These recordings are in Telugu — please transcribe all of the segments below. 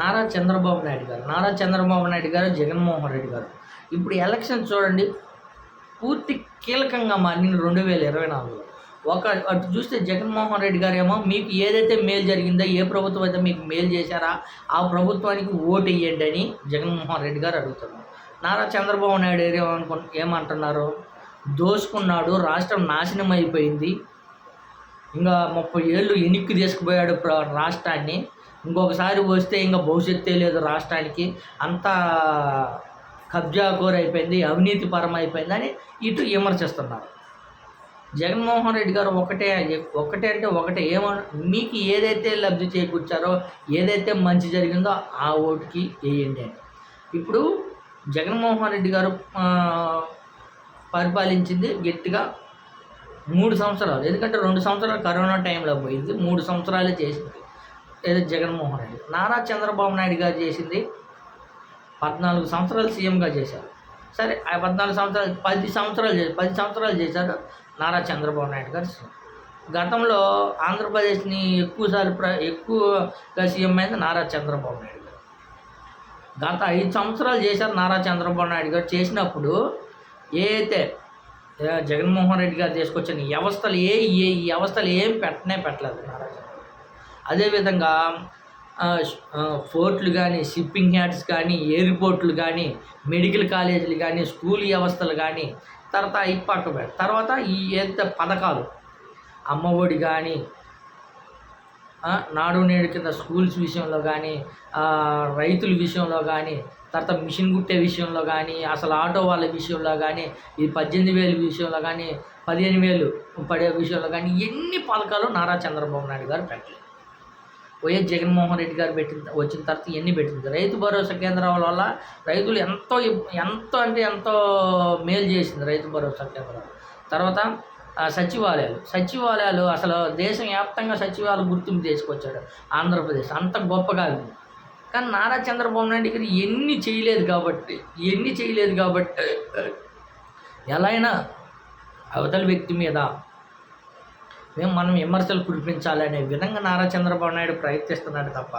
నారా చంద్రబాబు నాయుడు గారు. నారా చంద్రబాబు నాయుడు గారు జగన్మోహన్ రెడ్డి గారు. ఇప్పుడు ఎలక్షన్ చూడండి. పూర్తి కీలకంగా మారింది రెండు వేల ఇరవై నాలుగులో. ఒక అటు చూస్తే జగన్మోహన్ రెడ్డి గారు ఏమో మీకు ఏదైతే మేలు జరిగిందో ఏ ప్రభుత్వం అయితే మీకు మేలు చేశారా ఆ ప్రభుత్వానికి ఓటు వేయండి అని జగన్మోహన్ రెడ్డి గారు అడుగుతున్నారు. నారా చంద్రబాబు నాయుడు ఏమనుకు ఏమంటున్నారు? దోసుకున్నాడు రాష్ట్రం నాశనం అయిపోయింది. ఇంకా ముప్పై ఏళ్ళు ఎనిక్కి తీసుకుపోయాడు రాష్ట్రాన్ని. ఇంకొకసారి వస్తే ఇంకా భవిష్యత్తే లేదు రాష్ట్రానికి. అంతా కబ్జాకోర్ అయిపోయింది అవినీతి పరం అయిపోయింది అని ఇటు విమర్శిస్తున్నారు. జగన్మోహన్ రెడ్డి గారు ఒకటే ఒకటే అంటే ఒకటే. ఏమో మీకు ఏదైతే లబ్ధి చేకూర్చారో ఏదైతే మంచి జరిగిందో ఆ ఓటుకి వేయండి అని. ఇప్పుడు జగన్మోహన్ రెడ్డి గారు పరిపాలించింది గట్టిగా మూడు సంవత్సరాలు. ఎందుకంటే రెండు సంవత్సరాలు కరోనా టైంలో పోయింది మూడు సంవత్సరాలే చేసింది. ఏదో జగన్మోహన్ రెడ్డి. నారా చంద్రబాబు నాయుడు గారు చేసింది పద్నాలుగు సంవత్సరాలు సీఎంగా చేశారు. సరే ఆ పద్నాలుగు సంవత్సరాలు పది సంవత్సరాలు పది సంవత్సరాలు చేశారు నారా చంద్రబాబు నాయుడు గారు సీఎం. గతంలో ఆంధ్రప్రదేశ్ని ఎక్కువసార్లు ప్ర ఎక్కువగా సీఎం అయింది నారా చంద్రబాబు నాయుడు గారు. గత ఐదు సంవత్సరాలు చేశారు నారా చంద్రబాబు నాయుడు గారు. చేసినప్పుడు ఏదైతే జగన్మోహన్ రెడ్డి గారు తీసుకొచ్చిన వ్యవస్థలు ఏ ఏ ఈ వ్యవస్థలు ఏం పెట్టనే పెట్టలేదు నారా చంద్రబాబు అదేవిధంగా ఫోర్ట్లు పోర్ట్లు కానీ షిప్పింగ్ యార్డ్స్ కానీ ఎయిర్పోర్ట్లు కానీ మెడికల్ కాలేజీలు కానీ స్కూల్ వ్యవస్థలు కానీ తర్వాత అవి పక్క తర్వాత ఈ ఎంత పథకాలు అమ్మఒడి కానీ నాడు నేడు కింద స్కూల్స్ విషయంలో కానీ రైతుల విషయంలో కానీ తర్వాత మిషన్ కుట్టే విషయంలో కానీ అసలు ఆటో వాళ్ళ విషయంలో కానీ ఈ పద్దెనిమిది వేల విషయంలో కానీ పదిహేను వేలు పడే విషయంలో కానీ ఎన్ని పథకాలు నారా చంద్రబాబు నాయుడు గారు పెట్టలేదు. వైఎస్ జగన్మోహన్ రెడ్డి గారు పెట్టిన వచ్చిన తర్వాత ఎన్ని పెట్టింది. రైతు భరోసా కేంద్రాల వల్ల రైతులు ఎంతో ఎంతో అంటే ఎంతో మేలు చేసింది రైతు భరోసా కేంద్రాలు తర్వాత ఆ, సచివాలయాలు. సచివాలయాలు అసలు దేశం వ్యాప్తంగా సచివాలయ గుర్తింపు తీసుకొచ్చాడు ఆంధ్రప్రదేశ్. అంత గొప్పగా ఉంది. కానీ నారా చంద్రబాబు నాయుడు గారు ఎన్ని చేయలేదు కాబట్టి ఎన్ని చేయలేదు కాబట్టి ఎలా అయినా అవతల వ్యక్తి మీద మేము మనం విమర్శలు కురిపించాలనే విధంగా నారా చంద్రబాబు నాయుడు ప్రయత్నిస్తున్నాడు తప్ప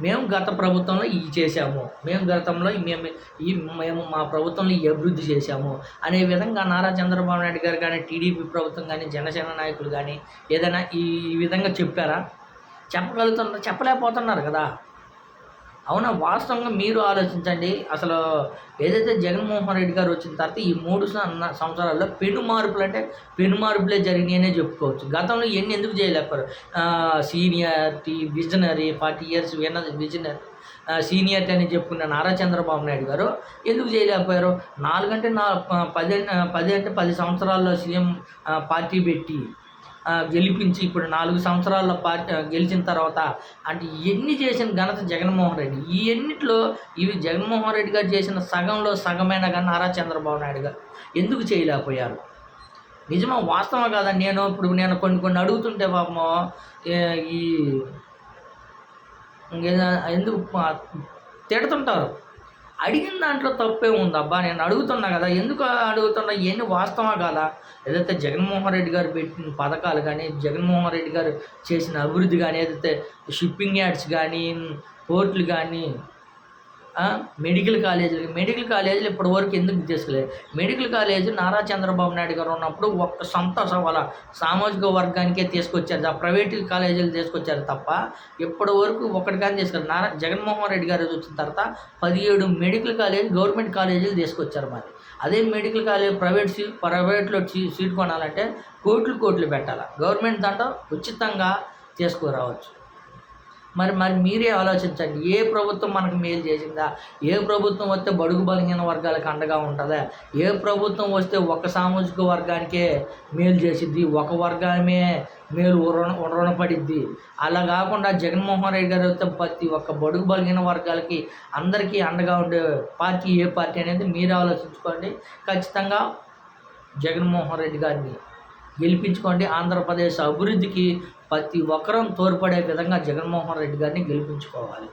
మేము గత ప్రభుత్వంలో ఇవి చేశాము. మేము గతంలో మేము ఈ మేము మా ప్రభుత్వంలో ఈ అభివృద్ధి చేశాము. అనే విధంగా నారా చంద్రబాబు నాయుడు గారు కానీ టీడీపీ ప్రభుత్వం కానీ జనసేన నాయకులు కానీ ఏదైనా ఈ విధంగా చెప్పారా? చెప్పగలుగుతున్నారు చెప్పలేకపోతున్నారు కదా. అవునా వాస్తవంగా మీరు ఆలోచించండి. అసలు ఏదైతే జగన్మోహన్ రెడ్డి గారు వచ్చిన తర్వాత ఈ మూడు సంవత్సరాల్లో పెను మార్పులు అంటే పెను మార్పులే జరిగినాయనే చెప్పుకోవచ్చు. గతంలో ఎన్ని ఎందుకు చేయలేకపోయారు సీనియారిటీ విజనరీ ఫార్టీ ఇయర్స్ విన విజనరీ సీనియర్టీ అని చెప్పుకున్న నారా చంద్రబాబు నాయుడు గారు ఎందుకు చేయలేకపోయారు? నాలుగంటే నా పది పది అంటే పది సంవత్సరాల్లో సీఎం పార్టీ పెట్టి గెలిపించి ఇప్పుడు నాలుగు సంవత్సరాల పార్టీ గెలిచిన తర్వాత అంటే ఎన్ని చేసిన ఘనత జగన్మోహన్ రెడ్డి. ఈ ఎన్నిట్లో ఇవి జగన్మోహన్ రెడ్డి గారు చేసిన సగంలో సగమైన కానీ నారా చంద్రబాబు నాయుడు గారు. ఎందుకు చేయలేకపోయారు? నిజమా? వాస్తవం కాదా? నేను ఇప్పుడు నేను కొన్ని కొన్ని అడుగుతుంటే పాపము ఈ ఎందుకు తిడుతుంటారు. అడిగిన దాంట్లో తప్పే ఉందబ్బా నేను అడుగుతున్నా కదా. ఎందుకు అడుగుతున్నా? ఇవన్నీ వాస్తవా కాదా? ఏదైతే జగన్మోహన్ రెడ్డి గారు పెట్టిన పథకాలు కానీ జగన్మోహన్ రెడ్డి గారు చేసిన అభివృద్ధి కానీ ఏదైతే షిప్పింగ్ యార్డ్స్ కానీ పోర్ట్లు కానీ మెడికల్ కాలేజీలు మెడికల్ కాలేజీలు ఇప్పటి వరకు ఎందుకు తీసుకోలేదు మెడికల్ కాలేజీ నారా చంద్రబాబు నాయుడు గారు ఉన్నప్పుడు ఒక్క సొంత వాళ్ళ సామాజిక వర్గానికే తీసుకొచ్చారు. ఆ ప్రైవేట్ కాలేజీలు తీసుకొచ్చారు తప్ప ఇప్పటి వరకు ఒకటి తీసుకెళ్ళి నారా జగన్మోహన్ రెడ్డి గారు వచ్చిన తర్వాత పదిహేడు మెడికల్ కాలేజ్ గవర్నమెంట్ కాలేజీలు తీసుకొచ్చారు మరి. అదే మెడికల్ కాలేజ్ ప్రైవేట్ సీ ప్రైవేట్లో సీ సీట్ కొనాలంటే కోట్లు కోట్లు పెట్టాలి? గవర్నమెంట్ దాంట్లో ఉచితంగా తీసుకురావచ్చు. మరి మరి మీరే ఆలోచించండి. ఏ ప్రభుత్వం మనకు మేలు చేసిందా? ఏ ప్రభుత్వం వస్తే బడుగు బలహీన వర్గాలకు అండగా ఉంటుందా? ఏ ప్రభుత్వం వస్తే ఒక సామాజిక వర్గానికే మేలు చేసిద్ది? ఒక వర్గమే మేలు రుణ రుణపడిద్ది? అలా కాకుండా జగన్మోహన్ రెడ్డి గారు వస్తే ప్రతి ఒక్క బడుగు బలహీన వర్గాలకి అందరికీ అండగా ఉండే పార్టీ ఏ పార్టీ అనేది మీరు ఆలోచించుకోండి. ఖచ్చితంగా జగన్మోహన్ రెడ్డి గారిని గెలిపించుకోండి. ఆంధ్రప్రదేశ్ అభివృద్ధికి ప్రతి ఒక్కరం తోడ్పడే విధంగా జగన్మోహన్ రెడ్డి గారిని గెలిపించుకోవాలి.